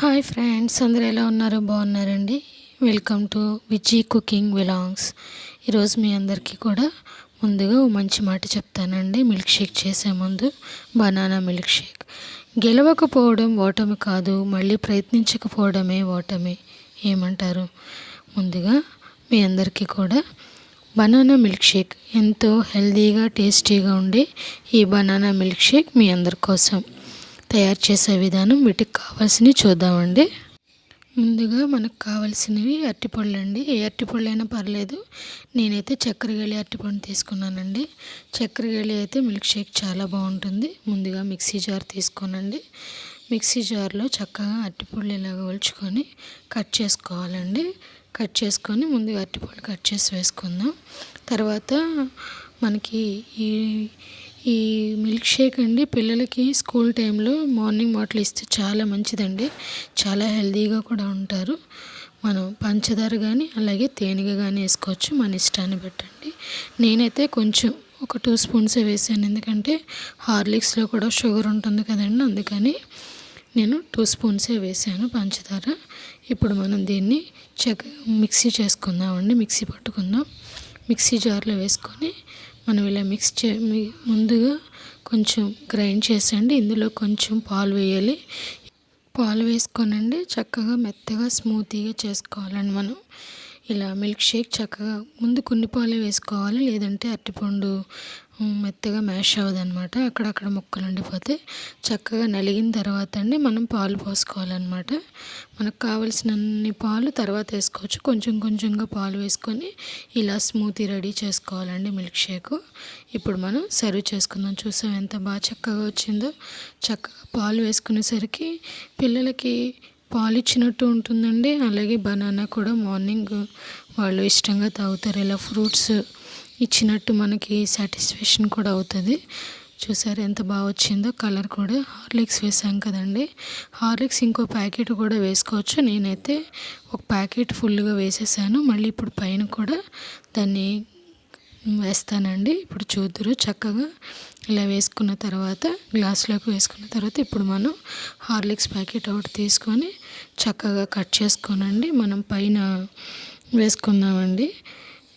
Hi friends అందరూ ఎలా ఉన్నారు? బాగున్నారండి. Welcome to Viji cooking vlogs ఈరోజు మీ అందరికీ కూడా ముందుగా ఓ మంచి మాట చెప్తానండి. మిల్క్ షేక్ చేసే ముందు బనానా మిల్క్ షేక్ గెలవకపోవడం ఓటమి కాదు మళ్ళీ ప్రయత్నించకపోవడమే ఓటమి. ఏమంటారు? ముందుగా మీ అందరికీ కూడా బనానా మిల్క్ షేక్ ఎంతో హెల్తీగా టేస్టీగా ఉండే ఈ బనానా మిల్క్ షేక్ మీ అందరి కోసం. తయారు చేసే విధానం వీటికి కావాల్సినవి చూద్దామండి. ముందుగా మనకు కావాల్సినవి అరటిపళ్ళు అండి ఏ అరటిపళ్ళు అయినా పర్లేదు. నేనైతే చక్కెర గేలి అరటిపండు తీసుకున్నానండి. చక్కెర గేలి అయితే మిల్క్ షేక్ చాలా బాగుంటుంది. ముందుగా మిక్సీ జార్ తీసుకోనండి. మిక్సీ జార్లో చక్కగా అరటిపళ్ళు ఇలాగ ఒలుచుకొని కట్ చేసుకోవాలండి. కట్ చేసుకొని ముందుగా అరటిపళ్ళు కట్ చేసి వేసుకుందాం. తర్వాత మనకి ఈ ఈ మిల్క్ షేక్ అండి పిల్లలకి స్కూల్ టైంలో మార్నింగ్ బాటిల్ ఇస్తే చాలా మంచిదండి. చాలా హెల్తీగా కూడా ఉంటారు. మనం పంచదార కానీ అలాగే తేనెగా కానీ వేసుకోవచ్చు మన ఇష్టాన్ని బట్టండి. నేనైతే కొంచెం ఒక టూ స్పూన్సే వేసాను. ఎందుకంటే హార్లిక్స్లో కూడా షుగర్ ఉంటుంది కదండి. అందుకని నేను టూ స్పూన్సే వేసాను పంచదార. ఇప్పుడు మనం దీన్ని చక్క మిక్సీ చేసుకుందామండి. మిక్సీ పట్టుకుందాం. మిక్సీ జార్లో వేసుకొని మనం ఇలా మిక్స్ చే ముందుగా కొంచెం గ్రైండ్ చేసండి ఇందులో కొంచెం పాలు వేయాలి. పాలు వేసుకోనండి. చక్కగా మెత్తగా స్మూతీగా చేసుకోవాలండి మనం. ఇలా మిల్క్ షేక్ చక్కగా ముందు కొన్ని పాలు వేసుకోవాలి. లేదంటే అరటిపండు మెత్తగా మ్యాష్ అవ్వదనమాట అక్కడక్కడ ముక్కలు ఉండిపోతే చక్కగా నలిగిన తర్వాత అండి మనం పాలు పోసుకోవాలన్నమాట. మనకు కావలసినన్ని పాలు తర్వాత వేసుకోవచ్చు. కొంచెం కొంచెంగా పాలు వేసుకొని ఇలా స్మూతీ రెడీ చేసుకోవాలండి మిల్క్ షేక్. ఇప్పుడు మనం సర్వ్ చేసుకుందాం. చూసాం ఎంత బాగా చక్కగా వచ్చిందో. చక్కగా పాలు వేసుకునేసరికి పిల్లలకి పాలు ఇచ్చినట్టు ఉంటుందండి. అలాగే బనానా కూడా మార్నింగ్ వాళ్ళు ఇష్టంగా తాగుతారు. ఇలా ఫ్రూట్స్ ఇచ్చినట్టు మనకి సాటిస్ఫాక్షన్ కూడా అవుతుంది. చూసారు ఎంత బాగా వచ్చిందో? కలర్ కూడా. హార్లిక్స్ వేసాం కదండి. హార్లిక్స్ ఇంకో ప్యాకెట్ కూడా వేసుకోవచ్చు. నేనైతే ఒక ప్యాకెట్ ఫుల్గా వేసేసాను. మళ్ళీ ఇప్పుడు పైన కూడా దాన్ని వేస్తానండి. ఇప్పుడు చూద్దరు చక్కగా. ఇలా వేసుకున్న తర్వాత గ్లాస్లోకి వేసుకున్న తర్వాత ఇప్పుడు మనం హార్లిక్స్ ప్యాకెట్ ఒకటి తీసుకొని చక్కగా కట్ చేసుకోనండి. మనం పైన వేసుకుందామండి.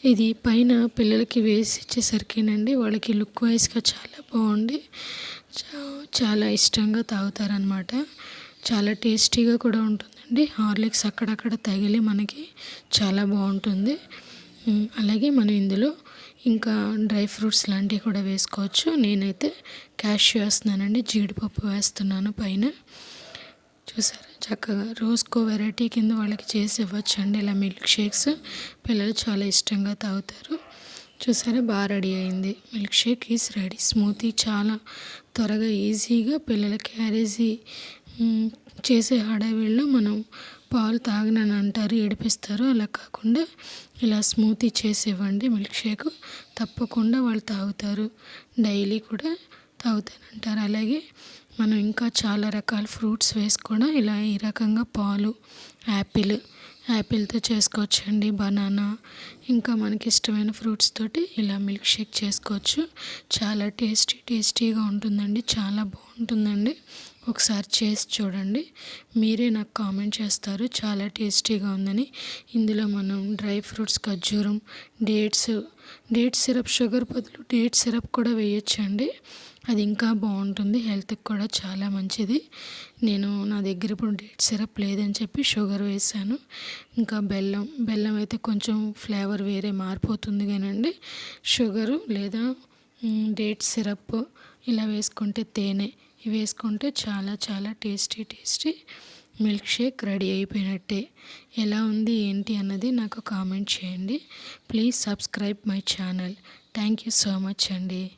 ఇది పైన పిల్లలకి వేసి ఇచ్చేసరికినండి. వాళ్ళకి లుక్ వైజ్గా చాలా బాగుండి. చాలా ఇష్టంగా తాగుతారనమాట చాలా టేస్టీగా కూడా ఉంటుందండి. హార్లిక్స్ అక్కడక్కడ తగిలి మనకి చాలా బాగుంటుంది. అలాగే మనం ఇందులో ఇంకా డ్రై ఫ్రూట్స్ లాంటివి కూడా వేసుకోవచ్చు. నేనైతే క్యాష్యూ వేస్తున్నానండి. జీడిపప్పు వేస్తున్నాను పైన. చూసారా? చక్కగా రోజుకో వెరైటీ కింద వాళ్ళకి చేసి ఇవ్వచ్చు అండి. ఇలా మిల్క్ షేక్స్. పిల్లలు చాలా ఇష్టంగా తాగుతారు. చూసారా? బాగా రెడీ అయింది. Milkshake is ready. స్మూతీ చాలా త్వరగా ఈజీగా పిల్లల క్యారేజీ చేసే హడావిడిలో మనం పాలు తాగనని అంటారు ఏడిపిస్తారు. అలా కాకుండా ఇలా స్మూతీ చేసి ఇవ్వండి మిల్క్ షేక్. తప్పకుండా వాళ్ళు తాగుతారు. డైలీ కూడా తాగుతానంటారు అలాగే మనం ఇంకా చాలా రకాల ఫ్రూట్స్ వేసి కూడా ఇలా ఈ రకంగా పాలు యాపిల్ యాపిల్తో చేసుకోవచ్చండి బనానా. ఇంకా మనకి ఇష్టమైన ఫ్రూట్స్ తోటి ఇలా మిల్క్ షేక్ చేసుకోవచ్చు. చాలా టేస్టీ టేస్టీగా ఉంటుందండి. చాలా బాగుంటుందండి. ఒకసారి చేసి చూడండి. మీరే నాకు కామెంట్ చేస్తారు. చాలా టేస్టీగా ఉందని. ఇందులో మనం డ్రై ఫ్రూట్స్ ఖర్జూరం డేట్స్ డేట్ సిరప్ షుగర్ బదులు డేట్ సిరప్ కూడా వేయొచ్చండి. అది ఇంకా బాగుంటుంది హెల్త్కి కూడా చాలా మంచిది. నేను నా దగ్గర ఇప్పుడు డేట్ సిరప్ లేదని చెప్పి షుగర్ వేసాను. ఇంకా బెల్లం బెల్లం అయితే కొంచెం ఫ్లేవర్ వేరే మారిపోతుంది కానండి. షుగరు లేదా డేట్ సిరప్ ఇలా వేసుకుంటే తేనె ఇవి వేసుకుంటే చాలా చాలా tasty tasty. Milk shake ready అయిపోయినట్టే. ఎలా ఉంది ఏంటి అన్నది నాకు కామెంట్ చేయండి. Please subscribe my channel. Thank you so much అండి.